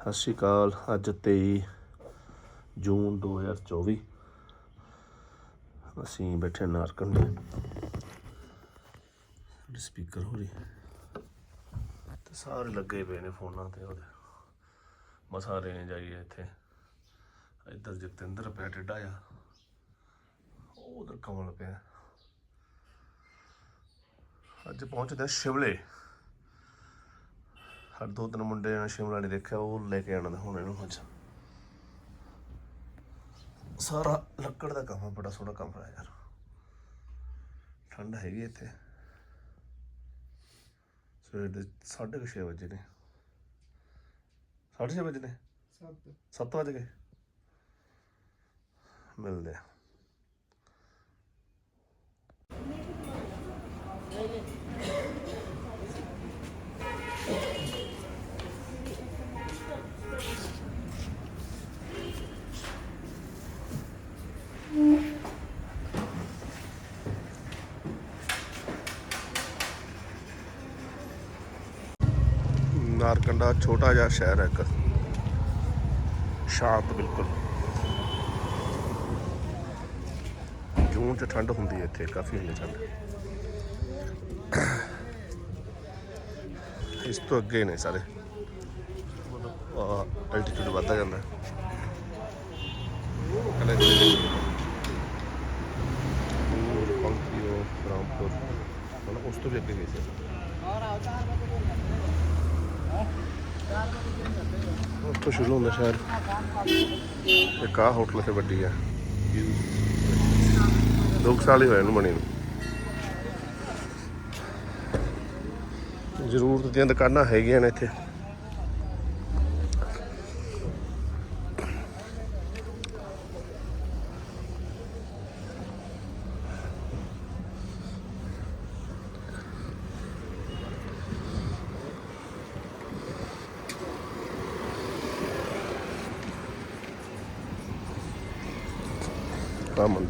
ਸਤਿ ਸ਼੍ਰੀ ਅਕਾਲ। ਅੱਜ 23 ਜੂਨ 2024 ਅਸੀਂ ਬੈਠੇ ਨਾਰਕੰਡੇ। ਸਾਡੇ ਸਪੀਕਰ ਹੋ ਰਹੀ ਤੇ ਸਾਰੇ ਲੱਗੇ ਪਏ ਨੇ ਫੋਨਾਂ ਤੇ ਉਹਦੇ। ਮਸਾ ਰੇਂਜ ਆਈ ਹੈ ਇੱਥੇ। ਇੱਧਰ ਜਤਿੰਦਰ ਪਿਆ ਟੇਡਾ ਆ ਉਧਰ ਕਮਲ ਪਿਆ। ਅੱਜ ਪਹੁੰਚਦੇ ਹਾਂ ਸ਼ਿਵਲੇ ਹਰ ਦੋ ਤਿੰਨ ਮੁੰਡੇ ਨੇ ਸ਼ਿਮਲਾ ਨਹੀਂ ਦੇਖਿਆ ਉਹ ਲੈ ਕੇ ਆਣਾ ਹੁਣ ਇਹਨੂੰ ਅੱਜ। ਸਾਰਾ ਲੱਕੜ ਦਾ ਕੰਮ ਬੜਾ ਸੋਹਣਾ ਕੰਮ ਹੈ ਯਾਰ। ਠੰਡ ਹੈਗੀ ਇੱਥੇ। ਸਵੇਰ ਦੇ 6:30 ਵਜੇ ਨੇ। 6:30 ਵਜੇ ਨੇ? 7 ਵਜੇ ਗਏ। ਮਿਲਦੇ ਆ। ਨਾਰਕੰਡਾ ਛੋਟਾ ਜਿਹਾ ਸ਼ਹਿਰ ਹੈ ਇੱਕ। ਸ਼ਾਂਤ ਬਿਲਕੁਲ। ਜੂਨ ਚ ਠੰਡ ਹੁੰਦੀ ਹੈ ਇੱਥੇ, ਕਾਫੀ ਹੁੰਦੀ ਠੰਡ। ਇਸ ਤੋਂ ਅੱਗੇ ਨੇ ਸਾਰੇ। ਮਤਲਬ ਐਲਟੀਟਿਊਡ ਵੱਧਦਾ ਜਾਂਦਾ ਹੈ। ਕਲੇ ਪੂਰ ਪੰਕੀਓ ਰਾਮਪੁਰ ਮਤਲਬ ਉਸ ਤੋਂ ਵੀ ਅੱਗੇ ਗਏ ਸੀ ਉੱਥੋਂ ਸ਼ੁਰੂ ਹੁੰਦਾ ਸ਼ਹਿਰ ਇੱਕ ਆਹ ਹੋਟਲ ਤੇ ਵੱਡੀ ਆ। ਦੋ ਸਾਲ ਹੀ ਹੋਏ ਇਹਨੂੰ ਬਣੀ ਨੂੰ। ਜ਼ਰੂਰਤ ਦੀਆਂ ਦੁਕਾਨਾਂ ਹੈਗੀਆਂ ਨੇ ਇੱਥੇ।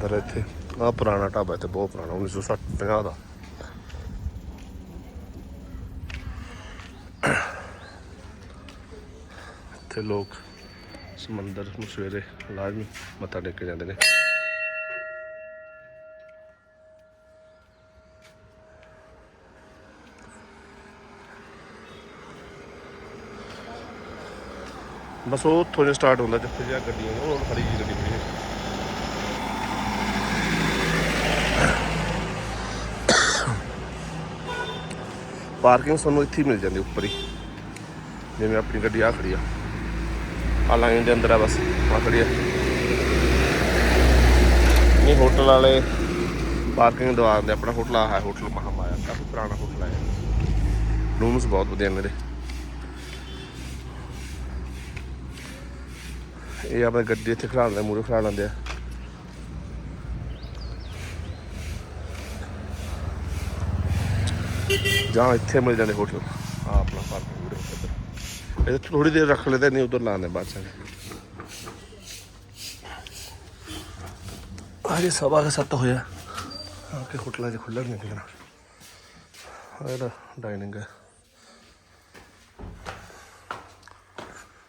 ਆ ਇੱਥੇ। ਆ ਪੁਰਾਣਾ ਢਾਬਾ ਤੇ ਬਹੁਤ ਪੁਰਾਣਾ 1960 50 ਦਾ। ਇੱਥੇ ਲੋਕ ਸਮੁੰਦਰ ਨੂੰ ਸਵੇਰੇ ਲਾਜ਼ਮੀ ਮੱਥਾ ਟੇਕ ਕੇ ਜਾਂਦੇ ਨੇ। ਬਸ ਉਹ ਉੱਥੋਂ ਸਟਾਰਟ ਹੁੰਦਾ, ਜਿੱਥੇ ਜਿਹਾ ਗੱਡੀਆਂ, ਉਹ ਖੜੀ ਜਿਹੀ ਗੱਡੀ ਖੜੀ ਹੈ ਪਾਰਕਿੰਗ ਤੁਹਾਨੂੰ ਇੱਥੇ ਹੀ ਮਿਲ ਜਾਂਦੀ ਉੱਪਰ ਹੀ। ਜਿਵੇਂ ਆਪਣੀ ਗੱਡੀ ਆ ਖੜੀ ਆ। ਆ ਲਾਈਨ ਦੇ ਅੰਦਰ ਆ ਬਸ ਆ ਖੜੀ ਆ। ਇਹ ਹੋਟਲ ਵਾਲੇ ਪਾਰਕਿੰਗ ਦਵਾ ਦਿੰਦੇ ਆਪਣਾ ਹੋਟਲ ਆ ਹੈ, ਹੋਟਲ ਮਹਾਮਾਇਆ ਕਾਫੀ ਪੁਰਾਣਾ ਹੋਟਲ ਹੈ। ਰੂਮਸ ਬਹੁਤ ਵਧੀਆ ਨੇ ਇਹਦੇ। ਇਹ ਆਪਣੇ ਗੱਡੀ ਇੱਥੇ ਖੜਾ ਲੈਂਦੇ ਮੂਰੇ ਖੜਾ ਲੈਂਦੇ ਆ। ਜਾਂ ਇੱਥੇ ਮਿਲ ਜਾਂਦੇ ਹੋਟਲ। ਆ ਆਪਣਾ ਪਾਰਕਿੰਗ ਵੀਰੇ ਉੱਧਰ ਇਹ ਥੋੜੀ ਦੇਰ ਰੱਖ ਲੈਂਦੇ ਨਹੀਂ ਉਧਰ ਲਾਉਂਦੇ ਬਾਅਦ ਚ। ਆਜੇ ਸਵਾ ਕੇ ਸੱਤ ਹੋਇਆ। ਆ ਕੇ ਹੋਟਲਾਂ 'ਚ ਖੁੱਲ੍ਹਾ ਨਹੀਂ ਕਿਹਨਾਂ ਆ ਇਹਦਾ ਡਾਈਨਿੰਗ ਹੈ।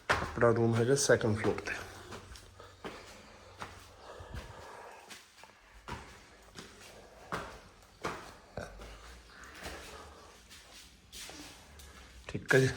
ਆਪਣਾ ਰੂਮ ਹੈਗਾ ਸੈਕੰਡ ਫਲੋਰ ਤੇ। ਠੀਕ ਜੀ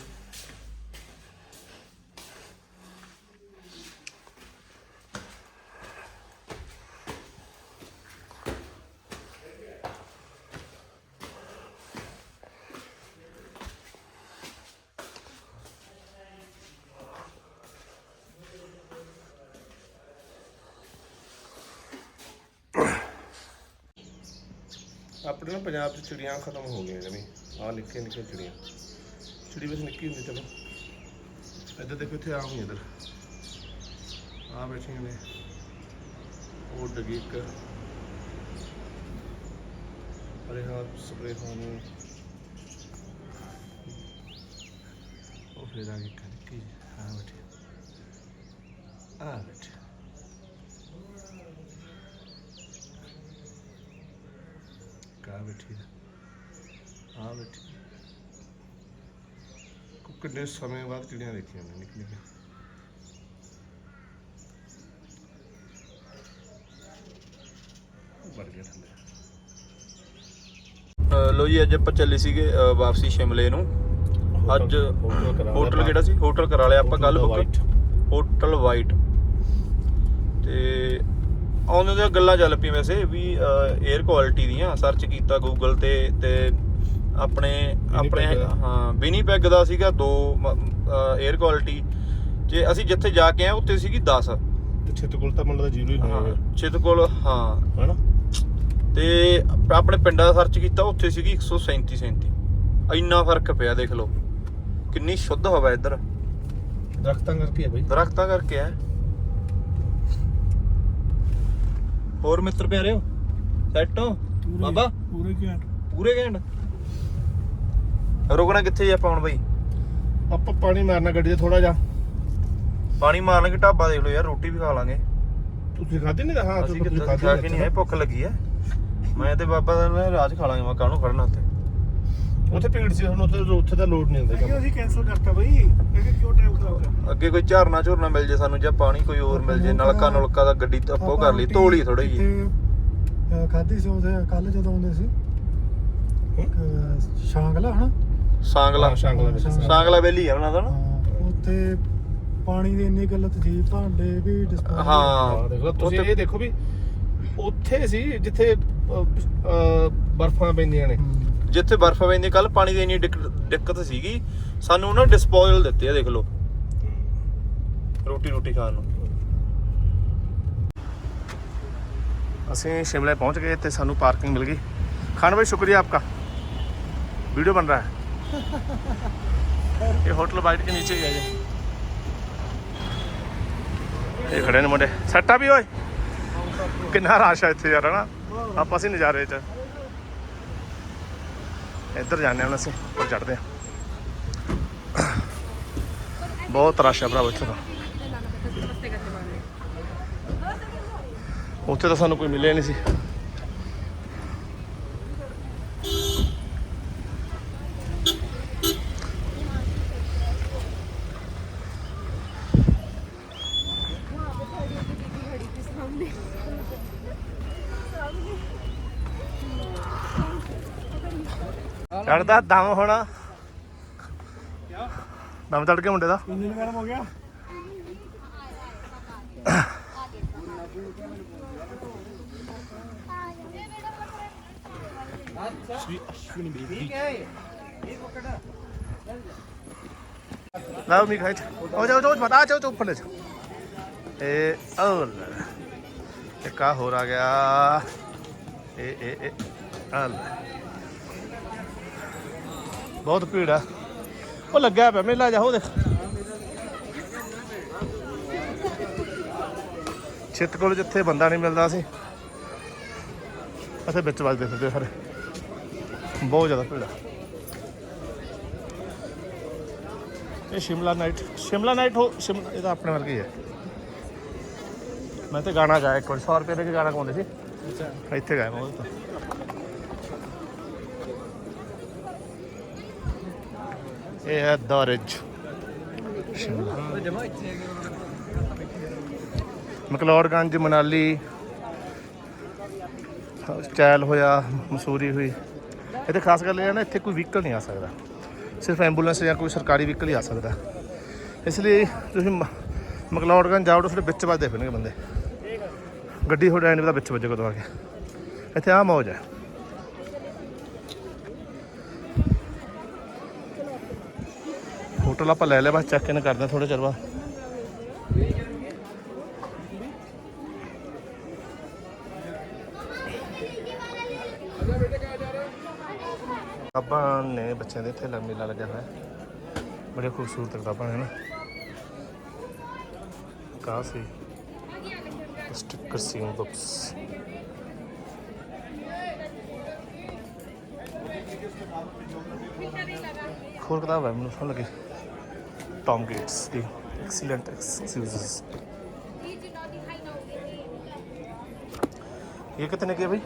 ਆਪਣੇ ਨਾ ਪੰਜਾਬ 'ਚ ਚਿੜੀਆਂ ਖਤਮ ਹੋ ਗਈਆਂ ਜਮੀ ਆਹ ਨਿੱਕੀਆਂ ਨਿੱਕੀਆਂ ਚਿੜੀਆਂ। ਚਿੜੀ ਬਸ ਨਿੱਕੀ ਹੁੰਦੀ ਚਲੋ ਇੱਧਰ ਦੇਖੋ, ਇੱਥੇ ਆਮ ਹੀ ਇੱਧਰ। ਆ ਬੈਠੀਆਂ ਨੇ। ਉਹ ਡਗੀ ਇੱਕ। ਅਰੇ ਹਾਂ ਸਪਰੇ ਖਾਣੇ ਉਹ ਫਿਰ ਆ ਗਈ ਇੱਕ ਆ। ਬੈਠੀ ਆ। ਬੈਠੀ ਕਾ ਬੈਠੀ ਆ। ਬੈਠੀ ਕਿੰਨੇ ਸਮੇਂ ਬਾਅਦ ਚਿੜੀਆਂ ਦੇਖੀਆਂ ਮੈਂ ਨਿੱਕੀ ਨਿੱਕੀ ਵੜ ਗਿਆ ਥੱਲੇ। ਲੋ ਜੀ ਅੱਜ ਆਪਾਂ ਚੱਲੇ ਸੀਗੇ ਵਾਪਸੀ ਸ਼ਿਮਲੇ ਨੂੰ। ਅੱਜ ਹੋਟਲ ਕਿਹੜਾ ਸੀ? ਹੋਟਲ ਕਰਾ ਲਿਆ ਆਪਾਂ ਕੱਲ ਬੁੱਕ ਹੋਟਲ ਵਾਈਟ ਤੇ ਆਉਂਦੇ ਦੀਆਂ ਗੱਲਾਂ ਚੱਲ ਪਈਆਂ ਵੈਸੇ ਵੀ 에ਅਰ ਕੁਆਲਿਟੀ ਦੀਆਂ ਸਰਚ ਕੀਤਾ ਗੂਗਲ ਤੇ ਤੇ ਆਪਣੇ ਆਪਣੇ। ਹਾਂ ਵਿਨੀਪੈਗ ਦਾ ਸੀਗਾ ਦੋ 에ਅਰ ਕੁਆਲਿਟੀ ਜੇ ਅਸੀਂ ਜਿੱਥੇ ਜਾ ਕੇ ਆਏ ਉੱਥੇ ਸੀਗੀ 10 ਤੇ ਛਿੱਤ ਕੋਲ ਤਾਂ ਮੁੰਡਾ ਦਾ ਜ਼ੀਰੋ ਹੀ ਹਾਂ ਹੋਣਾ ਚਿਤ ਕੋਲ ਹਾਂ। ਹਨਾ? ਤੇ ਆਪਣੇ ਪਿੰਡਾਂ ਦਾ ਸਰਚ ਕੀਤਾ ਉੱਥੇ ਸੀਗੀ 137 37 ਇੰਨਾ ਫ਼ਰਕ ਪਿਆ ਦੇਖ ਲਓ। ਕਿੰਨੀ ਸ਼ੁੱਧ ਹਵਾ ਇੱਧਰ। ਦਰਖਤਾਂ ਕਰਕੇ ਹੈ ਬਈ। ਦਰਖਤਾਂ ਕਰਕੇ ਆ। ਹੋਰ ਮਿੱਤਰ ਪਿਆਰਿਓ ਸੈੱਟ ਹੋ? ਬਾਬਾ? ਪੂਰੇ ਘੈਂਟ। ਪੂਰੇ ਘੈਂਟ। ਰੁਕਣਾ ਕਿੱਥੇ ਜੀ ਆਪਾਂ ਹੁਣ ਬਈ? ਆਪਾਂ ਪਾਣੀ ਮਾਰਨਾ ਗੱਡੀ 'ਚ ਥੋੜਾ ਜਿਹਾ। ਪਾਣੀ ਮਾਰ ਲਾਂਗੇ ਢਾਬਾ ਦੇਖ ਲਓ ਯਾਰ ਰੋਟੀ ਵੀ ਖਾ ਲਾਂਗੇ। ਤੁਸੀਂ ਖਾਦੇ ਨਹੀਂ ਹਾਂ ਅਸੀਂ ਤੁਸੀਂ ਕਿੱਥੇ ਖਾ ਕੇ ਨਹੀਂ ਆਏ ਭੁੱਖ ਲੱਗੀ ਐ ਮੈਂ ਤੇ ਬਾਬਾ ਦਾ ਰਾਜ ਖਾ ਲਾਂਗੇ ਮੈਂ ਕਾਹਨੂੰ ਖੜਨਾ ਉੱਥੇ? ਉੱਥੇ ਭੀੜ ਸੀ ਹੁਣ ਉੱਥੇ ਉੱਥੇ ਦਾ ਲੋਡ ਨਹੀਂ ਹੁੰਦਾ ਕੰਮ। ਅਸੀਂ ਕੈਨਸਲ ਕਰਤਾ ਬਈ। ਇਹ ਕਿਉਂ ਟਾਈਮ ਖਰਾਬ ਕਰ ਅੱਗੇ ਕੋਈ ਝਰਨਾ ਝੁਰਨਾ ਮਿਲ ਜੇ ਸਾਨੂੰ ਜਾਂ ਪਾਣੀ ਕੋਈ ਹੋਰ ਮਿਲ ਜੇ ਨਲਕਾ ਨੁਲਕਾ ਦਾ ਗੱਡੀ ਆਪੋ ਕਰ ਲਈ ਤੋਲੀ ਥੋੜੀ ਜੀ ਖਾਦੀ ਸੀ ਉਹਦੇ ਕੱਲ ਜਦੋਂ ਆਉਂਦੇ ਸੀ। ਸ਼ਾਂਗਲਾ ਹਨਾ? ਸਾਂਗਲਾ ਹਾਂ, ਸ਼ਾਂਗਲਾ ਵਿੱਚ। ਸਾਂਗਲਾ ਬੇਲੀ ਆ ਉਹਨਾਂ ਦਾ ਨਾ ਹਾਂ, ਉੱਥੇ ਪਾਣੀ ਦੀ ਇੰਨੀ ਗਲਤ ਸੀ ਭਾਂਡੇ ਵੀ ਡਿਸਪੋਜ਼ ਹਾਂ ਹਾਂ ਦੇਖ ਲਓ ਤੁਸੀਂ ਉੱਥੇ- ਇਹ ਦੇਖੋ ਵੀ ਉੱਥੇ ਸੀ ਜਿੱਥੇ ਅਹ, ਅਹ, ਬਰਫਾਂ ਪੈਂਦੀਆਂ ਨੇ ਜਿੱਥੇ ਬਰਫ਼ ਪੈਂਦੀ ਕੱਲ ਪਾਣੀ ਦੀ ਇੰਨੀ ਦਿੱਕ- ਦਿੱਕਤ ਸੀਗੀ ਸਾਨੂੰ ਉਹਨਾਂ ਡਿਸਪੋਜ਼ਲ ਦਿੱਤੇ ਆ ਦੇਖ ਲਓ ਰੋਟੀ ਰੋਟੀ ਖਾਣ ਨੂੰ ਅਸੀਂ शिमला पहुंच गए थे सानू पार्किंग मिल गई खान भाई शुक्रिया आपका वीडियो बन रहा है ये होटल बाइट के नीचे ही है ये ਇਹ ਖੜੇ ਨੇ ਮੁੰਡੇ ਸੱਟਾ ਵੀ ਓਏ ਕਿੰਨਾ ਰਸ਼ ਆ ਇੱਥੇ ਯਾਰ ਹਨਾ ਆਪਾਂ ਅਸੀਂ ਨਜ਼ਾਰੇ ਚ ਇੱਧਰ ਜਾਂਦੇ ਹਾਂ ਹੁਣ ਅਸੀਂ ਉੱਪਰ ਚੜਦੇ ਹਾਂ ਬਹੁਤ ਰਸ਼ ਆ ਭਰਾਵੋ ਇੱਥੇ ਤਾਂ ਉੱਥੇ ਤਾਂ ਸਾਨੂੰ ਕੋਈ ਮਿਲਿਆ ਨਹੀਂ ਸੀ ਚੜਦਾ ਦਮ ਹੋਣਾ। ਦਮ ਚੜ ਕੇ ਮੁੰਡੇ ਦਾ। ਇੰਜਨ ਗਰਮ ਹੋ ਗਿਆ? ਲਾ ਮੀ ਖਾਈ ਉਹ ਜਾ ਉਹ ਬਤਾ ਚੋ ਉੱਪਰ ਲੈ ਇਹ ਔਲ ਇੱਕ ਆ ਹੋਰ ਆ ਗਿਆ। ਇਹ ਇਹ ਇਹ ਆ ਲੈ। ਬਹੁਤ ਭੀੜ ਆ। ਉਹ ਲੱਗਿਆ ਪਿਆ ਮੇਲਾ ਜਾ ਉਹ ਦੇਖ। ਛਿੱਤ ਕੋਲ ਜਿੱਥੇ ਬੰਦਾ ਨਹੀਂ ਮਿਲਦਾ ਸੀ ਅਸੀਂ ਵਿੱਚ ਵੱਜਦੇ ਫਿਰਦੇ ਸਾਰੇ। ਬਹੁਤ ਜ਼ਿਆਦਾ ਭੀੜ ਆ। ਇਹ ਸ਼ਿਮਲਾ ਨਾਈਟ ਸ਼ਿਮਲਾ ਨਾਈਟ ਹੋ ਸ਼ਿਮਲਾ ਇਹ ਤਾਂ ਆਪਣੇ ਵਰਗਾ ਹੀ ਮੈਂ ਤੇ ਗਾਣਾ ਗਾਇਆ ਇੱਕ ਵਾਰ 100 ਰੁਪਏ ਦੇ ਕੇ ਗਾਣਾ ਗਾਉਂਦੇ ਸੀ। ਅੱਛਾ। ਇੱਥੇ ਗਾਇਆ ਮੈਂ ਉਹਦੇ ਤੋਂ। ਇਹ ਹੈ ਦਰਜ। ਸ਼ਿਮਲਾ ਮਕਲੌੜਗੰਜ, ਮਨਾਲੀ ਚੈਲ ਹੋਇਆ, ਮਸੂਰੀ ਹੋਈ। ਇੱਥੇ ਖਾਸ ਗੱਲ ਇਹ ਹੈ ਨਾ, ਇੱਥੇ ਕੋਈ ਵਹੀਕਲ ਨਹੀਂ ਆ ਸਕਦਾ। ਸਿਰਫ ਐਂਬੂਲੈਂਸ ਜਾਂ ਕੋਈ ਸਰਕਾਰੀ ਵਹੀਕਲ ਹੀ ਆ ਸਕਦਾ। ਇਸ ਲਈ ਤੁਸੀਂ ਮ- ਮਕਲੌੜਗੰਜ ਜਾਓ ਤਾਂ ਤੁਹਾਡੇ ਵਿੱਚ ਵੱਜਦੇ ਫਿਰਨਗੇ ਬੰਦੇ। ਗੱਡੀ ਤੁਹਾਡੇ ਐਂਡ ਦਾ ਵਿੱਚ ਵੱਜੇ ਕਦੋਂ ਆ ਕੇ। ਇੱਥੇ ਆ ਮੌਜ ਹੈ। ਹੋਟਲ ਆਪਾਂ ਲੈ ਲਿਆ, ਬਸ ਚੈੱਕ ਇਨ ਕਰਦੇ ਥੋੜੇ ਚਿਰ ਬਾਅਦ। ਕਿਤਾਬਾਂ ਨੇ ਬੱਚਿਆਂ ਦੇ ਇੱਥੇ ਮੇਲਾ ਲੱਗਿਆ ਹੋਇਆ। ਹੈ। ਬੜੇ ਖੂਬਸੂਰਤ ਕਿਤਾਬਾਂ ਨੇ ਨਾ। ਕਾਫੀ ਸਟਿੱਕਰ ਸੀਨ ਬੁక్స్ ਹੋਰ ਕਿਤਾਬ ਹੈ, ਮੈਨੂੰ ਸੁਣ ਲੱਗੀ। Tom Gates, the excellent excuses. ये कितने के भाई?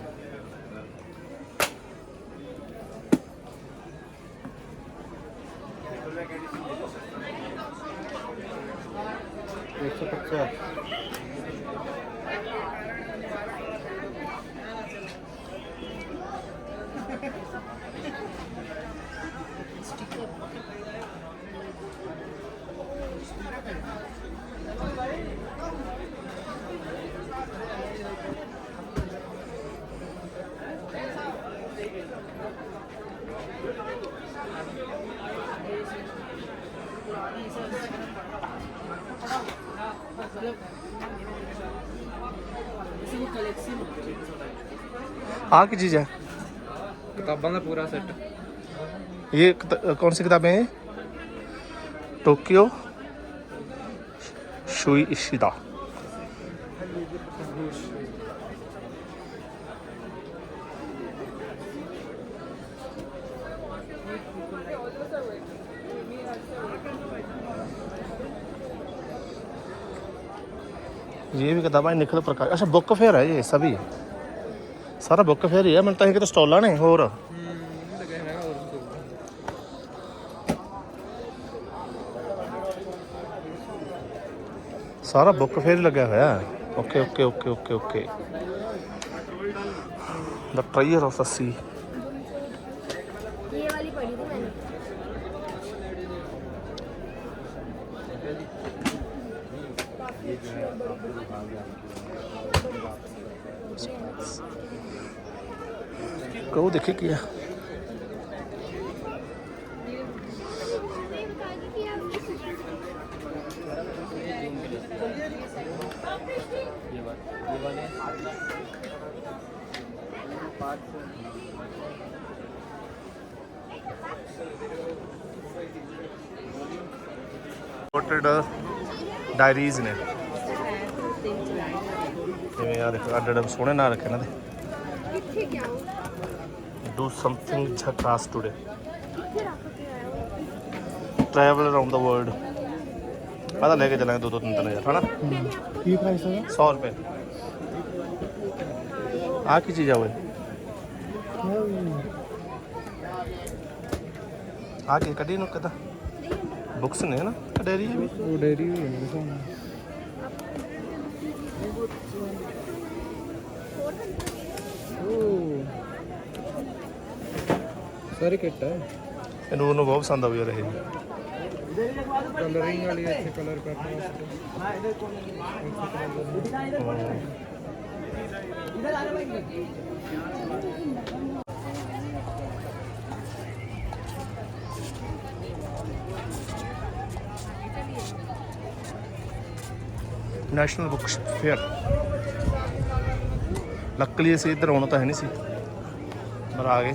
एक सौ पचास। आ की चीज़ है ਕਿਤਾਬਾਂ ਦਾ ਪੂਰਾ ਸੈੱਟ ये किता- कौन सी किताबें हैं टोक्यो शुई इशिदा ये भी किताबें निखिल प्रकाश अच्छा बुक फेयर है ये सभी ਸਾਰਾ ਬੁੱਕ ਫੇਰ ਹੀ ਆ, ਮੈਨੂੰ ਤਾਂ ਇਹ ਕਿਤੇ ਸਟਾਲਾਂ ਨੇ, ਹੋਰ। ਸਾਰਾ ਬੁੱਕ ਫੇਰ ਲੱਗਿਆ ਹੋਇਆ। Okay okay okay okay okay. ਦਾ ਟ੍ਰਾਇਰ ਆਫ ਅ ਉਹ ਦੇਖੇ ਕੀ ਆ। ਇੰਪੋਰਟਡ ਡਾਇਰੀਜ਼ ਨੇ। ਜਿਵੇਂ ਆ ਦੇਖੋ ਸੋਹਣੇ ਨਾਲ ਰੱਖੇ ਇਹਨਾਂ ਦੇ। ਕਿੱਥੇ ਗਿਆ do something jackass today. Travel around the world. ਪਤਾ ਲੈ ਕੇ ਚੱਲਾਂਗੇ ਦੋ ਦੋ ਤਿੰਨ ਤਿੰਨ ਹਜ਼ਾਰ ਹਨਾ? ਕੀ ਪ੍ਰਾਈਸ ਹੈ 100 ਰੁਪਏ। ਆ ਕੀ ਚੀਜ਼ ਆ ਓਏ? ਆ ਕੀ ਕੱਢੀ ਨੂੰ ਕਦਾ ਬੁక్స్ ਨੇ ਨਾ ਡੈਰੀ ਵੀ। ਉਹ ਡੈਰੀ ਵੀ ਹੈ ਮੇਰੇ ਸਾਹਮਣੇ ਸਾਰੀ ਕਿੱਟ ਹੈ। ਇਹਨੂੰ ਉਹਨੂੰ ਬਹੁਤ ਪਸੰਦ ਆਉ ਯਾਰ ਇਹ। ਕਲਰਿੰਗ ਵਾਲੀ ਇੱਥੇ ਕਲਰ ਕਰਨਾ ਨੈਸ਼ਨਲ ਬੁੱਕ ਫੇਅਰ ਲੱਕਲੀ ਅਸੀਂ ਇੱਧਰ ਆਉਣਾ ਤਾਂ ਹੈ ਨਹੀਂ ਸੀ। ਪਰ ਆ ਗਏ।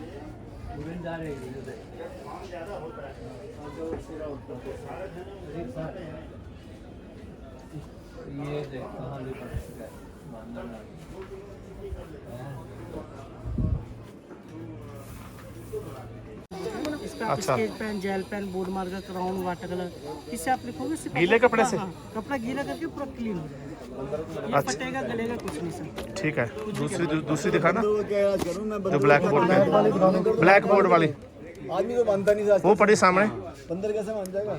ये देख कहाँ लिखा है मानना इसका आप अच्छा। Sketch pen gel pen board marker crown water colour इससे आप लिखोगे गीले कपड़ा- कपड़े से? हाँ, कपड़ा गीला करके पूरा क्लीन हो जाएगा अच्छा। फटेगा गलेगा कुछ नहीं सर। ठीक है। दूसरी दूसरी दिखा ना। जो ब्लैक बोर्ड पे ब्लैक बोर्ड वाली आदमी तो मानता नहीं वो पड़ी सामने। बंदर कैसे मान जाएगा?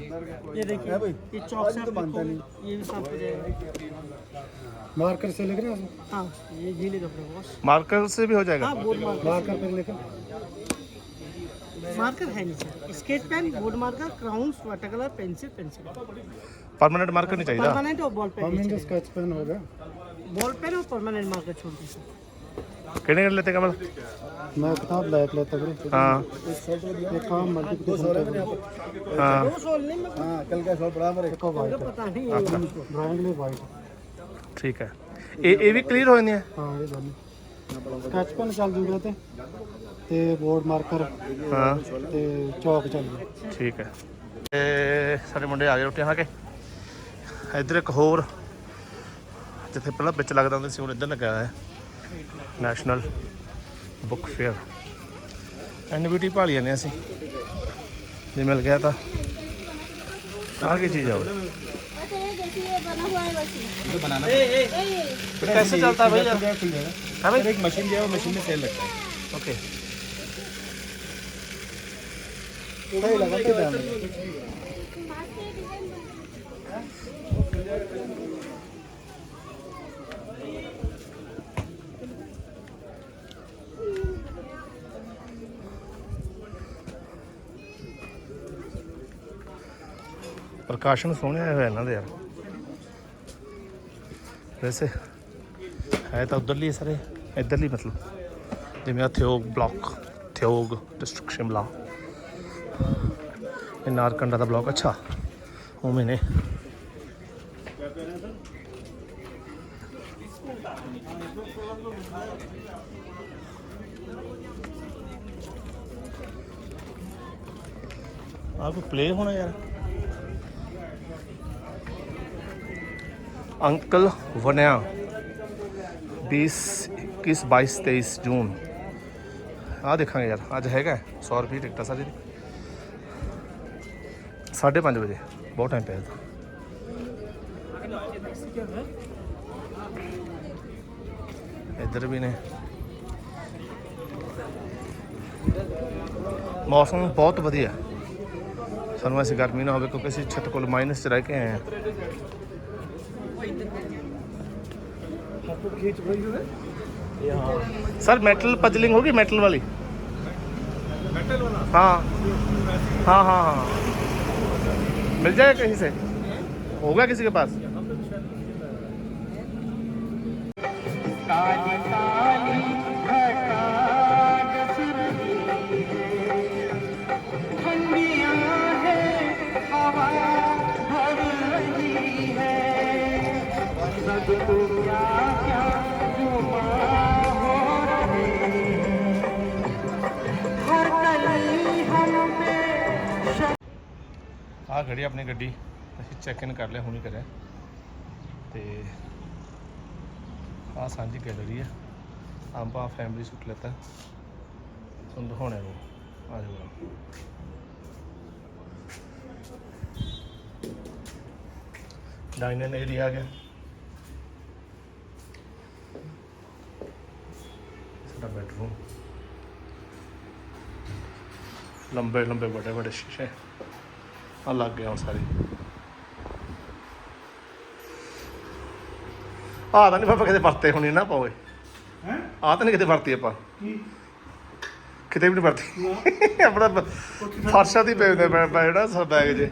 ये देखिए ये चौक से आप लिखोगे ये भी साफ़ हो जाएगा। मार्कर से लिख रहे हैं हाँ ये गीले कपड़े वॉश मार्कर से भी हो जाएगा। हाँ बोर्ड मार्कर मार्कर लिखा मार्कर है नहीं sir sketch pen board marker crown water colour pencil pencil permanent marker नहीं चाहिए परमानेंट और बॉल पेन हमें स्केच पेन होगा बॉल पेन और परमानेंट मार्कर छोड़ दी सर कितने कर लेते कमल मैं किताब ब्लैक लेता हूँ हाँ एक काम मल्टीप्लिकेशन का हाँ दो सोल नहीं मैं हाँ कल का सौ बराबर है को वाइट पता नहीं है ड्राइंग लिए वाइट ठीक है ਇਹ ਇਹ ਵੀ ਕਲੀਅਰ ਹੋ ਜਾਂਦੀਆਂ ਹਾਂ ਇਹ ਦੋਨੋਂ ਸਕੈਚ ਪੈਨ ਚੱਲ ਜੂਗਾ ਤੇ ਤੇ ਬੋਰਡ ਮਾਰਕਰ ਹਾਂ ਤੇ ਚੌਕ ਚੱਲ ਜੂ ਠੀਕ ਹੈ ਤੇ ਸਾਡੇ ਮੁੰਡੇ ਆ ਗਏ ਰੋਟੀ ਖਾ ਕੇ ਇੱਧਰ ਇੱਕ ਹੋਰ ਜਿੱਥੇ ਪਹਿਲਾਂ ਵਿੱਚ ਲੱਗਦਾ ਹੁੰਦਾ ਸੀ ਹੁਣ ਇੱਧਰ ਲੱਗਾ ਹੋਇਆ ਹੈ ਨੈਸ਼ਨਲ ਬੁੱਕ ਫੇਅਰ ਐਨਬੀਟੀ ਭਾਲੀ ਜਾਂਦੇ ਅਸੀਂ ਜੇ ਮਿਲ ਗਿਆ ਤਾਂ ਆਹ ਕੀ ਚੀਜ਼ ਆ ਉਹ? बस ये देखिए बना हुआ है बस ये। बनाना ए, ये। कैसे चलता है भैया हाँ भाई एक मशीन जो है वो मशीन में तेल लगता है ओके ਪ੍ਰਕਾਸ਼ਨ ਸੋਹਣੇ ਆਏ ਹੋਏ ਇਹਨਾਂ ਦੇ ਯਾਰ। ਵੈਸੇ ਹੈ ਤਾਂ ਉਧਰਲੀ ਸਾਰੇ? ਇਧਰਲੀ ਮਤਲਬ। ਜਿਵੇਂ ਥਿਓਗ ਬਲਾਕ ਥਿਓਗ ਡਿਸਟ੍ਰਿਕਟ ਸ਼ਿਮਲਾ। ਇਹ ਨਾਰਕੰਡਾ ਦਾ ਬਲਾਕ, ਅੱਛਾ। ਉਵੇਂ ਨੇ। ਆ ਕੋਈ ਪਲੇ ਹੋਣਾ ਯਾਰ? ਅੰਕਲ ਵਨਿਆ 20 21 22 23 ਜੂਨ ਆ ਦੇਖਾਂਗੇ ਯਾਰ ਅੱਜ ਹੈਗਾ 100 ਰੁਪਏ ਟਿਕਟ ਆ ਸਾਡੀ 5:30 ਵਜੇ ਬਹੁਤ ਟਾਈਮ ਪਿਆ ਇਹਦਾ ਇੱਧਰ ਵੀ ਨੇ ਮੌਸਮ ਬਹੁਤ ਵਧੀਆ ਸਾਨੂੰ ਐਸੀ ਗਰਮੀ ਨਾ ਹੋਵੇ ਕਿਉਂਕਿ ਅਸੀਂ ਛੱਤ ਕੋਲ ਮਾਈਨਸ 'ਚ ਰਹਿ ਕੇ ਆਏ ਹਾਂ सर मेटल पजलिंग होगी मेटल वाली? मेटल वाला? हाँ। हाँ हाँ हाँ। मिल जाएगा कहीं से? होगा किसी के पास? ਆ ਖੜੀ ਆਪਣੀ ਗੱਡੀ। ਅਸੀਂ ਚੈੱਕ ਇਨ ਕਰ ਲਿਆ, ਹੁਣੀ ਕਰਿਆ। ਤੇ ਆ ਸਾਂਝੀ ਗੈਲਰੀ ਆ। ਆਪਾਂ ਫੈਮਿਲੀ ਸੂਟ ਲੈਤਾ। ਤੁਹਾਨੂੰ ਦਿਖਾਉਣੇ ਨੂੰ ਆ ਜਾਓ ਡਾਈਨਿੰਗ ਏਰੀਆ ਆ ਗਿਆ। ਸਾਡਾ ਬੈਡਰੂਮ ਲੰਬੇ ਲੰਬੇ ਵੱਡੇ ਵੱਡੇ ਸ਼ੀਸ਼ੇ। ਆ ਲੱਗ ਗਿਆ ਸਾਰੇ। ਆ ਤਾਂ ਨਹੀਂ ਪਾਪਾ ਕਿਤੇ ਵਰਤੇ ਹੋਣੀ ਨਾ ਪਾਵੇ ਹੈ? ਆ ਤਾਂ ਨਹੀਂ ਕਿਤੇ ਵਰਤੀ ਆਪਾਂ। ਕੀ? ਕਿਤੇ ਵੀ ਨਹੀਂ ਵਰਤੀ। ਆਪਣਾ ਫਰਸ਼ਾਂ ਦੀ ਪਏ ਪਏ ਜਿਹੜਾ ਸਾ ਬੈਗ ਜੇ।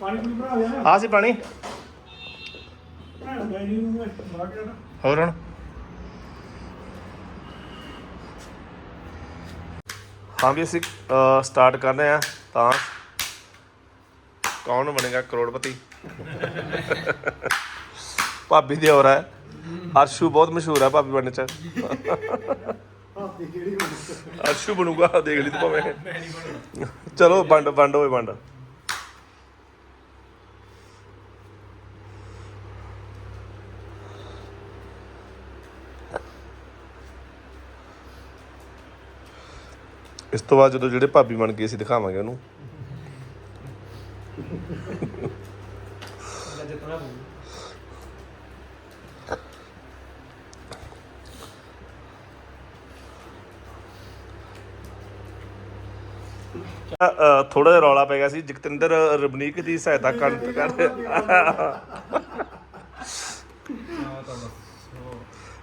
ਪਾਣੀ ਪੂਣੀ ਭਰਾ ਲਿਆ। ਆ ਸੀ ਪਾਣੀ? ਹੋਰ ਹੁਣ? ਹਾਂ ਵੀ ਅਸੀਂ ਸਟਾਰਟ ਕਰ ਰਹੇ ਹਾਂ ਤਾਂ ਕੌਣ ਬਣੇਗਾ ਕਰੋੜਪਤੀ? ਭਾਬੀ ਦੇ ਹੋਰ ਹੈ। ਅਰਸ਼ੂ ਬਹੁਤ ਮਸ਼ਹੂਰ ਹੈ ਭਾਬੀ ਬਣਨ ਚ। ਆਪਦੀ ਕਿਹੜੀ ਅਰਸ਼ੂ ਬਣੂਗਾ ਦੇਖ ਲਈ ਤੂੰ ਭਾਵੇਂ। ਚਲੋ ਵੰਡ ਵੰਡ ਹੋਏ ਵੰਡ। ਇਸ ਤੋਂ ਬਾਅਦ ਜਦੋਂ ਜਿਹੜੇ ਭਾਬੀ ਬਣ ਗਏ, ਅਸੀਂ ਦਿਖਾਵਾਂਗੇ ਉਹਨੂੰ। ਥੋੜਾ ਜਿਹਾ ਰੌਲਾ ਪੈ ਗਿਆ ਸੀ, ਜਗਤਿੰਦਰ ਰਬਨੀਕ ਦੀ ਸਹਾਇਤਾ ਕਰਨ ਕਰ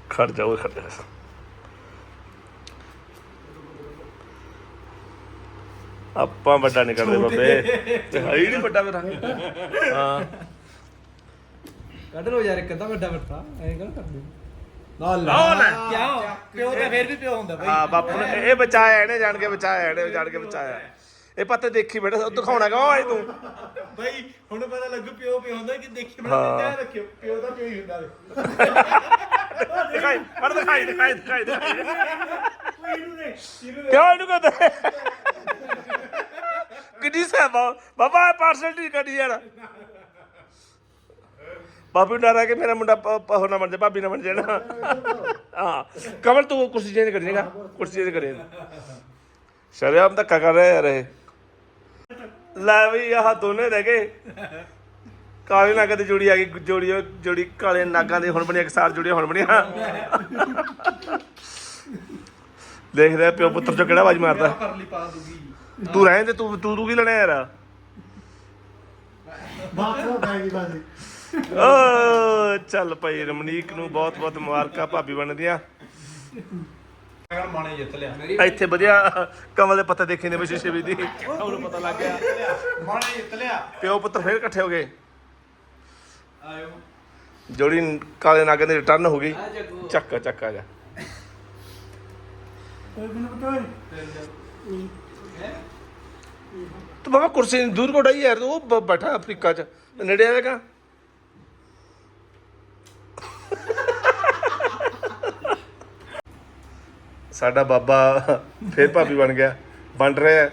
ਖੜ ਜਾਓ ਖੜ ਜਾਓ। ਆਪਾਂ ਵੱਡਾ ਨਹੀਂ ਕਰਦੇ ਬੱਬੇ। ਤੇ ਹੈ ਹੀ ਨਹੀਂ ਵੱਡਾ ਮੇਰਾ। ਹਾਂ। ਕੱਢ ਲੋ ਯਾਰ ਇੱਕ ਅੱਧਾ ਵੱਡਾ ਵੱਡਾ ਐਂ ਕਰ ਕਰਦੇ ਲਓ ਲੈ ਕਿਉਂ? ਪਿਓ ਤਾਂ ਫੇਰ ਵੀ ਪਿਓ ਹੁੰਦਾ ਬਈ। ਹਾਂ ਬਾਪੂ ਨੇ ਇਹ ਬਚਾਇਆ ਇਹਨੇ ਜਾਣ ਕੇ ਬਚਾਇਆ ਇਹਨੇ ਜਾਣ ਕੇ ਬਚਾਇਆ। ਇਹ ਪੱਤੇ ਦੇਖੀ ਬੇਟਾ ਉਹ ਦਿਖਾਉਣਾ ਕਿਉਂ ਆਏ ਤੂੰ? ਬਈ ਹੁਣ ਪਤਾ ਲੱਗੂ ਪਿਓ ਪਿਓ ਹੁੰਦਾ ਕਿ ਦੇਖੀ। ਬਣਾ ਤੇ ਰੱਖਿਓ ਪਿਓ ਦਾ ਪਿਓ ਹੀ ਹੁੰਦਾ ਦਿਖਾਈ ਪਰ ਦਿਖਾਈ ਦਿਖਾਈ ਦਿਖਾਈ। ਕਿਉਂ ਇਹਨੂੰ ਕਹਿੰਦੇ? ਕਿੰਨੀ ਬਾਬਾ ਪਾਰਸਲ ਨਹੀਂ ਕੱਢੀ ਯਾਰ ਬਾਪੂ ਨੂੰ ਡਰ ਆ ਕਿ ਮੇਰਾ ਮੁੰਡਾ ਪ- ਨਾ ਬਣ ਜਾ ਭਾਬੀ ਨਾ ਬਣ ਜਾਣਾ ਹਾਂ। ਕਮਲ, ਤੂੰ ਕੁਰਸੀ ਚੇਂਜ ਕਰ ਦੇਗਾ ਕੁਰਸੀ ਚੇਂਜ ਕਰੇਗਾ ਸ਼ਰਿਆਮ ਧੱਕਾ ਕਰ ਰਿਹਾ ਯਾਰ ਇਹ। ਲੈ ਵੀ ਆਹ ਦੋਨੇ ਰਹਿ ਗਏ। ਕਾਲੇ ਨਾਗਾਂ ਦੀ ਜੋੜੀ ਆ ਗਈ, ਜੋੜੀ ਜੋੜੀ ਕਾਲੇ ਨਾਗਾਂ ਦੇ ਹੁਣ ਬਣੀਆਂ ਇਕਸਾਰ ਜੋੜੀਆਂ ਹੁਣ ਬਣੀਆਂ। ਦੇਖਦੇ ਰਿਹਾ ਪਿਓ ਪੁੱਤਰ ਚੋਂ ਕਿਹੜਾ ਆਵਾਜ਼ ਮਾਰਦਾ। ਪਰਲੀ ਪਾ ਦੂਗੀ। ਤੂੰ ਰਹਿਣ ਦੇ ਤੂੰ ਤੂੰ ਤੂੰ ਕੀ ਲੈਣਾ ਯਾਰ? ਬਾਤ ਹੋ ਗਈ ਬਾਜੀ ਓ ਚੱਲ ਭਾਈ ਰਮਨੀਕ ਨੂੰ ਬਹੁਤ ਬਹੁਤ ਮੁਬਾਰਕਾਂ ਭਾਬੀ ਬਣਦੀਆਂ। ਅਗਰ ਮਾਣੇ ਜਿੱਤ ਲਿਆ ਇੱਥੇ ਵਧੀਆ ਕਮਲ ਦੇ ਪੱਤੇ ਦੇਖੇ ਨੇ ਵਿਸ਼ੇਸ਼ ਵੀ ਦੀ। ਉਹਨੂੰ ਪਤਾ ਲੱਗ ਗਿਆ ਮਾਣੇ ਜਿੱਤ ਲਿਆ। ਪਿਓ ਪੁੱਤਰ ਫੇਰ ਇਕੱਠੇ ਹੋ ਗਏ। ਆਇਓ। ਜੋੜੀ ਕਾਲੇ ਨਾਗਾਂ ਦੀ ਰਿਟਰਨ ਹੋ ਗਈ। ਚੱਕ ਚੱਕ ਆ ਜਾ। ਮੈਨੂੰ ਪਤਾ ਤੂੰ ਬਾਬਾ ਕੁਰਸੀ ਦੂਰ ਕੋਟਾ ਯਾਰ ਉਹ ਬ- ਬੈਠਾ ਅਫਰੀਕਾ ਚ ਨੇੜੇ ਆਵੇਗਾ ਸਾਡਾ ਬਾਬਾ ਫੇਰ ਭਾਬੀ ਬਣ ਗਿਆ ਬਣ ਰਿਹਾ ਹੈ।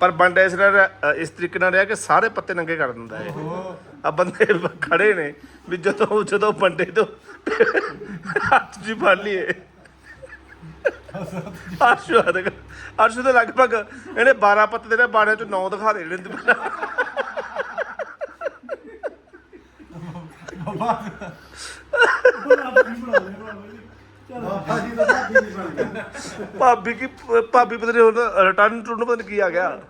ਪਰ ਬਣ ਰਿਹਾ ਇਸ ਨਾਲ ਇਸ ਤਰੀਕੇ ਨਾਲ ਰਿਹਾ ਕਿ ਸਾਰੇ ਪੱਤੇ ਨੰਗੇ ਕਰ ਦਿੰਦਾ ਹੈ। ਆ ਬੰਦੇ ਖੜੇ ਨੇ ਵੀ ਜਦੋਂ ਜਦੋਂ ਬੰਡੇ ਤੋਂ ਹੱਥ ਜੀ ਫੜ ਲਈਏ। ਆਸ਼ੂ ਆ ਆਸ਼ੂ ਦੇ ਲਗਭਗ ਇਹਨੇ 12 ਪੱਤੇ ਦੇ 12 ਚੋਂ 9 ਦਿਖਾ ਦੇ ਜਿਹੜੇ ਬਾਬਾ ਜੀ ਦਾ ਭਾਬੀ ਨਹੀਂ ਬਣ ਗਿਆ ਭਾਬੀ ਕੀ ਭਾਬੀ ਪਤਾ ਨਹੀਂ ਹੁਣ ਰਿਟਰਨ ਟੁਰਨ ਪਤਾ ਨੀ ਕੀ ਆ ਗਿਆ।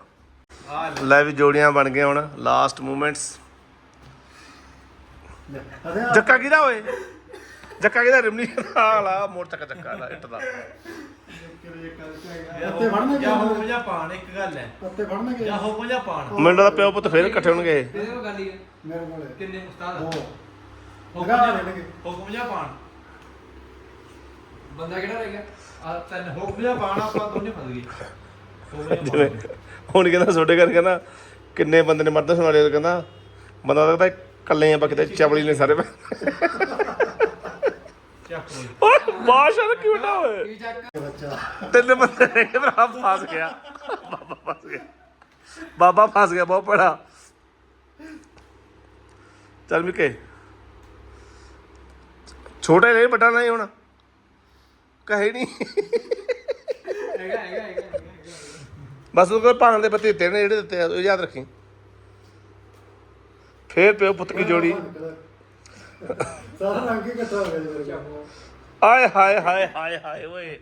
ਲੈ ਵੀ ਜੋੜੀਆਂ ਬਣ ਗਏ ਹੁਣ ਲਾਸਟ ਮੂਮੈਂਟਸ ਜੱਕਾ ਕਿਹਦਾ ਓਏ? ਜੱਕਾ ਕਿਹਦਾ ਰਿਮਨੀ ਵਾਲਾ ਮੋੜ ਚੱਕਾ ਚੱਕਾ ਦਾ ਇੱਟ ਦਾ ਪੱਤੇ ਫੜਨਗੇ ਜਾਂ ਹੋ ਜਾਂ ਪਾਣ ਇੱਕ ਗੱਲ ਹੈ। ਪੱਤੇ ਫੜਨਗੇ ਜਾਂ ਹੋ ਜਾਂ ਪਾਣ। ਮੈਨੂੰ ਦਾ ਪਿਓ ਪੁੱਤ ਫੇਰ ਇਕੱਠੇ ਹੋਣਗੇ ਇਹਦੇ ਕੋਲ ਗੱਲ ਹੀ ਹੈ। ਮੇਰੇ ਕੋਲੇ ਕਿੰਨੇ ਉਸਤਾਦ ਲਗਾ ਦੇਣਗੇ ਹੁਕਮ ਜਾਂ ਪਾਣ। ਬੰਦਾ ਕਿਹੜਾ ਰਹਿ ਗਿਆ? ਆ ਤਿੰਨ। ਹੁਕਮ ਜਾਂ ਪਾਣ ਆਪਾਂ ਦੋਨੇ ਫਸ ਗਏ। ਹੁਕਮ ਜਾਂ। ਹੁਣ ਕਹਿੰਦਾ ਛੋਟੇ ਕਰ ਕਹਿੰਦਾ ਕਿੰਨੇ ਬੰਦੇ ਨੇ ਮਰਦ ਸੁਣਾਲੇ ਕਹਿੰਦਾ ਬੰਦਾ ਤਾਂ ਇਕੱਲੇ ਆਪਾਂ ਕਿਤੇ ਚਵਲੀ ਨੇ ਸਾਰੇ ਓਏ ਬਾਸ਼ਰ ਕਿਉਂ ਨਾ ਓਏ ਤਿੰਨ ਬੰਦੇ ਭਰਾ ਫਸ ਗਿਆ। ਬਾਬਾ ਫਸ ਗਿਆ। ਬਾਬਾ ਫਸ ਗਿਆ ਬਹੁਤ ਬੜਾ ਚੱਲ ਮਿੱਕੇ। ਛੋਟੇ ਨਹੀਂ ਵੱਡਾ ਨਹੀਂ ਹੁਣ। ਕਹੇ ਨਹੀਂ ਹੈਗਾ ਹੈਗਾ ਹੈਗਾ ਹੈਗਾ। ਬਸ ਉਹ ਕੋਲ ਭਾਣ ਦੇ ਪੱਤੇ ਦਿੱਤੇ ਨੇ ਜਿਹੜੇ ਦਿੱਤੇ ਆ ਉਹ ਯਾਦ ਰੱਖੀ। ਫੇਰ ਪਿਓ ਪੁੱਤ ਕੀ ਜੋੜੀ। ਸਾਰਾ ਰੰਗ ਹੀ ਇਕੱਠਾ ਹੋ ਗਿਆ ਜੀ ਮੇਰੇ ਕੋਲ। ਆਏ ਹਾਏ ਹਾਏ ਹਾਏ ਹਾਏ ਓਏ।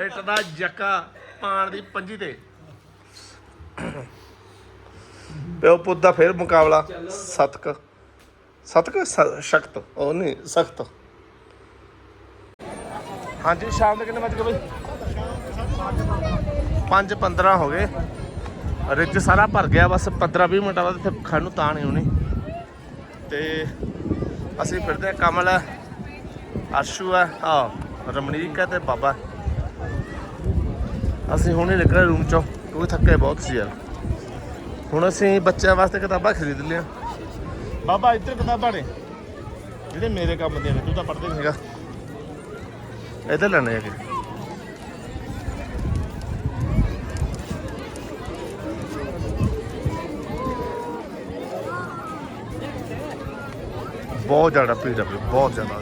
ਇੱਟ ਦਾ ਜੱਕਾ ਪਾਣ ਦੀ ਪੰਜੀ ਤੇ। ਪਿਓ ਪੁੱਤ ਦਾ ਫੇਰ ਮੁਕਾਬਲਾ। ਸਤਕ। ਸਤਕ ਸ- ਉਹ ਨਹੀਂ, ਸਖਤ। ਹਾਂਜੀ, ਸ਼ਾਮ ਦੇ ਕਿੰਨੇ ਵਜ ਗਏ ਬਈ? 5:15 ਹੋ ਗਏ। ਰਿੱਜ ਸਾਰਾ ਭਰ ਗਿਆ, ਬਸ 15-20 ਮਿੰਟਾਂ ਬਾਅਦ ਇੱਥੇ ਖਾਣ ਨੂੰ ਤਾਂ ਨਹੀਂ ਹੋਣੀ ਤੇ ਅਸੀਂ ਫਿਰਦੇ ਹਾਂ ਕਮਲ ਹੈ ਅਰਸ਼ੂ ਹੈ ਆ ਰਮਣੀਕ ਹੈ ਤੇ ਬਾਬਾ। ਅਸੀਂ ਹੁਣੇ ਨਿਕਲੇ ਰੂਮ ਚੋਂ ਕਿਉਂਕਿ ਥੱਕੇ ਬਹੁਤ ਸੀ ਯਾਰ। ਹੁਣ ਅਸੀਂ ਬੱਚਿਆਂ ਵਾਸਤੇ ਕਿਤਾਬਾਂ ਖਰੀਦ ਲਿਆ ਬਾਬਾ, ਇੱਧਰ ਕਿਤਾਬਾਂ ਨੇ। ਜਿਹੜੇ ਮੇਰੇ ਕੰਮ ਦੀਆਂ ਨੇ, ਤੂੰ ਤਾਂ ਪੜ੍ਹਦੇ ਨਹੀਂ ਹੈਗਾ। ਇੱਧਰ ਲੈਣੇ ਹੈਗੇ। ਬਹੁਤ ਜ਼ਿਆਦਾ ਭੀੜ ਹੈ ਬਹੁਤ ਜ਼ਿਆਦਾ।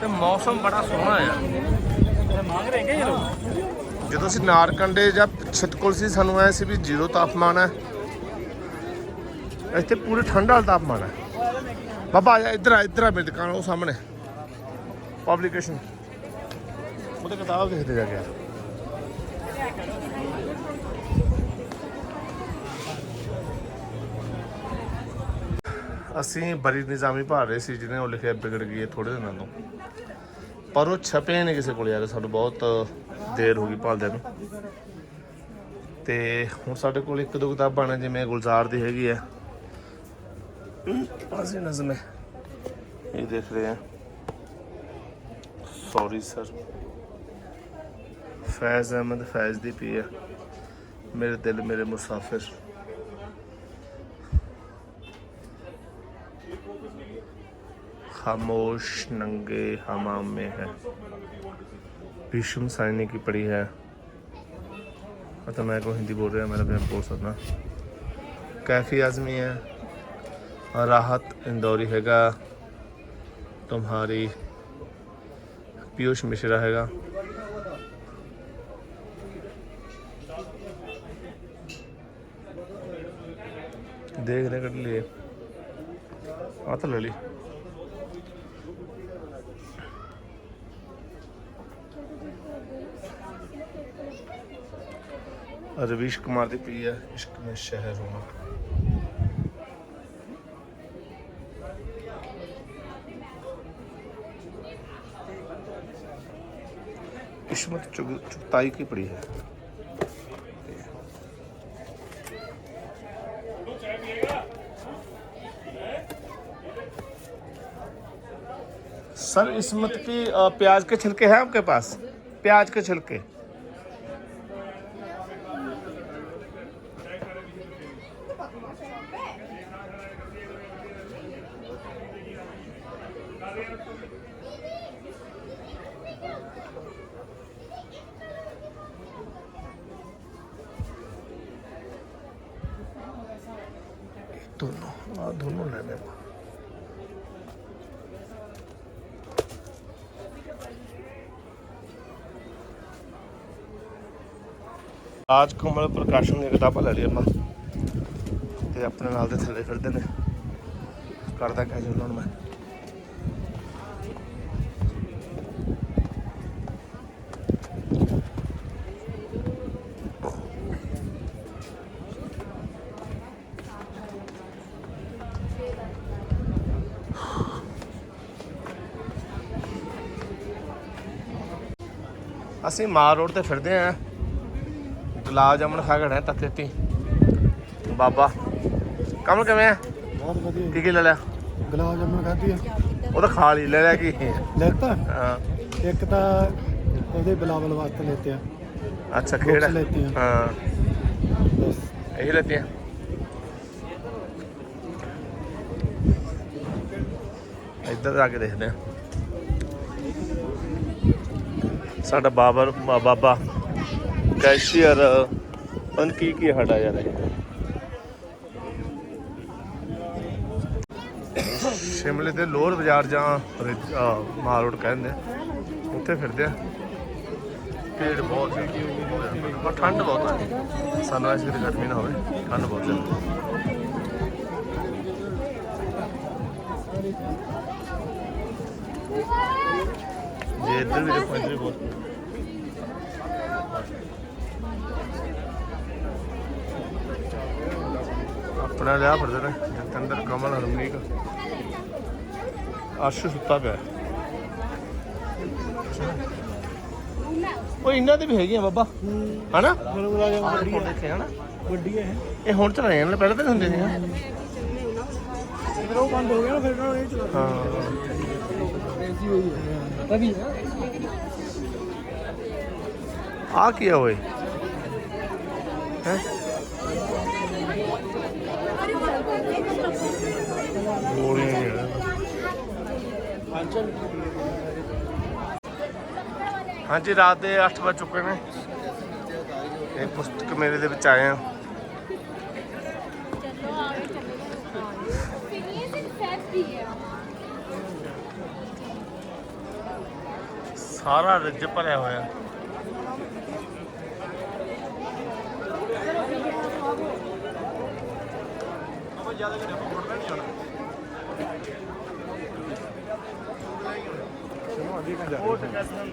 ਤੇ ਮੌਸਮ ਬੜਾ ਸੋਹਣਾ ਆ। ਮੰਗ ਰਹੇ ਕਿ ਜਦੋਂ ਅਸੀਂ ਨਾਰਕੰਡੇ ਜਾਂ ਛਿਤਕੁਲ ਸੀ ਸਾਨੂੰ ਐ ਸੀ ਵੀ ਜ਼ੀਰੋ ਤਾਪਮਾਨ ਹੈ। ਇੱਥੇ ਪੂਰੇ ਠੰਡਾ ਵਾਲਾ ਤਾਪਮਾਨ ਹੈ। ਬਾਬਾ ਆ ਇੱਧਰ ਆ ਇੱਧਰ ਆ ਮੇਰੀ ਦੁਕਾਨ ਉਹ ਸਾਹਮਣੇ। ਪਬਲਿਕੇਸ਼ਨ ਉਹਦੇ ਕਿਤਾਬ ਦੇਖਦੇ ਜਾ ਕੇ ਅਸੀਂ ਬਰੀ ਨਿਜ਼ਾਮੀ ਭਾਲ ਰਹੇ ਸੀ ਜਿਹਨੇ ਉਹ ਲਿਖਿਆ ਵਿਗੜ ਗਈ ਥੋੜੇ ਦਿਨਾਂ ਤੋਂ। ਪਰ ਉਹ ਛਪੇ ਨਹੀਂ ਕਿਸੇ ਕੋਲ ਯਾਰ, ਸਾਨੂੰ ਬਹੁਤ ਦੇਰ ਹੋ ਗਈ ਭਾਲਦਿਆਂ ਨੂੰ। ਤੇ ਹੁਣ ਸਾਡੇ ਕੋਲ ਇੱਕ ਦੋ ਕਿਤਾਬਾਂ ਨੇ, ਜਿਵੇਂ ਗੁਲਜ਼ਾਰ ਦੀ ਹੈਗੀ ਆ ਅਸੀਂ ਨਜ਼ਮ ਹੈ। ਇਹ ਦੇਖ ਰਹੇ ਆ ਸੌਰੀ ਸਰ ਫੈਜ਼ ਅਹਿਮਦ, ਫੈਜ਼ ਦੀ ਪੀ ਹੈ। ਮੇਰੇ ਦਿਲ, ਮੇਰੇ ਮੁਸਾਫਿਰ। खामोश नंगे हमाम में है। भीष्म साइनी की पड़ी है। मतलब मैं को हिंदी बोल रहा मेरा मैं बोल सकता कैफी आजमी है। और राहत इंदौरी हैगा। तुम्हारी पीयूष मिश्रा हैगा। देखने के लिए। आ तो ले ली रवीश कुमार ਦੀ ਪਈ ਹੈ ਇਸ਼ਕ में शहर होना किस्मत चुग- चुगताई की पड़ी है सर इसमत की अ, प्याज के छिलके हैं आपके पास प्याज के छिलके ਰਾਜ ਕਮਲ ਪ੍ਰਕਾਸ਼ਨ ਦੀਆਂ ਕਿਤਾਬਾਂ ਲੈ ਲਈ ਆਪਾਂ। ਤੇ ਆਪਣੇ ਨਾਲ ਦੇ ਥੱਲੇ ਫਿਰਦੇ ਨੇ। ਕਰਦਾ ਕਹਿ ਉਹਨਾਂ ਨੂੰ ਮੈਂ। ਅਸੀਂ ਮਾਰ ਰੋਡ ਤੇ ਫਿਰਦੇ ਆਂ ਗੁਲਾਬ ਜਾਮਣ ਖਾ ਹਟੇ ਤੱਤੇ ਤੀ ਬਾਬਾ ਕਮਲ ਕਿਵੇਂ ਆ? ਬਹੁਤ ਵਧੀਆ। ਕੀ ਕੀ ਲੈ ਲਿਆ? ਗੁਲਾਬ ਜਾਮਣ ਖਾਧੀ ਆ। ਉਹ ਤਾਂ ਖਾ ਲਈ ਲੈ ਲਿਆ ਕੀ? ਲੈਤਾ? ਹਾਂ। ਇੱਕ ਤਾਂ ਉਹਦੇ ਬਲਾਵਲ ਵਾਸਤੇ ਲੈਤੇ ਆ। ਅੱਛਾ ਖੇੜਾ ਲੈਤੀ ਆ। ਹਾਂ। ਬਸ। ਇਹੀ ਲੈਤੀ ਆ ਇੱਧਰ ਜਾ ਕੇ ਦੇਖਦੇ ਆ। ਸਾਡਾ ਬਾਬਰ ਬਾਬਾ ਕੈਸ਼ੀਅਰ ਪਨ ਕੀ ਕੀ ਹਟਾ ਜਾ ਸ਼ਿਮਲੇ ਦੇ ਲੋਅਰ ਬਾਜ਼ਾਰ ਜਾਂ ਮਾਲ ਰੋਡ ਕਹਿੰਦੇ ਆ। ਉੱਥੇ ਫਿਰਦੇ ਆ। ਭੀੜ ਬਹੁਤ ਹੈ ਪਰ ਠੰਡ ਬਹੁਤ ਹੈ ਸਾਨੂੰ ਇਸ ਕਿਤੇ ਗਰਮੀ ਨਾ ਹੋਵੇ। ਠੰਡ ਬਹੁਤ ਹੈ ਜੇ ਇੱਧਰ ਵੀ ਦੇਖੋ ਬਹੁਤ। ਆਪਣਾ ਲਿਆ ਫਿਰ ਜਤਿੰਦਰ, ਕਮਲ ਹਰਮਨੀਕ ਅਰਸ਼ ਸੁੱਤਾ ਪਿਆ। ਉਹ ਇਹਨਾਂ ਦੇ ਵੀ ਹੈਗੇ ਬਾਬਾ। ਹਨਾ? ਇਹ ਹੁਣ ਚਲਾਏ ਨੇ ਪਹਿਲਾਂ ਤਾਂ ਹੁੰਦੇ ਸੀ ਫਿਰ ਉਹ ਬੰਦ ਹੋ। ਗਿਆ ਫਿਰ ਉਹਨਾਂ ਨੇ ਚਲਾਇਆ ਹਾਂ ਐਸੀ ਹੋਈ ਹੈ ਤਵੀ ਆ ਕੀ ਹੋਏ ਹੈ? ਹਾਂਜੀ, ਰਾਤ ਦੇ 8 ਵਜ ਚੁੱਕੇ ਨੇ। ਇਹ ਪੁਸਤਕ ਮੇਰੇ ਦੇ ਵਿੱਚ ਆਏ ਆ। ਸਾਰਾ ਰੱਜ ਭਰਿਆ ਹੋਇਆ। ਜ਼ਿਆਦਾ ਕਿਹੜਾ Orada kazanın.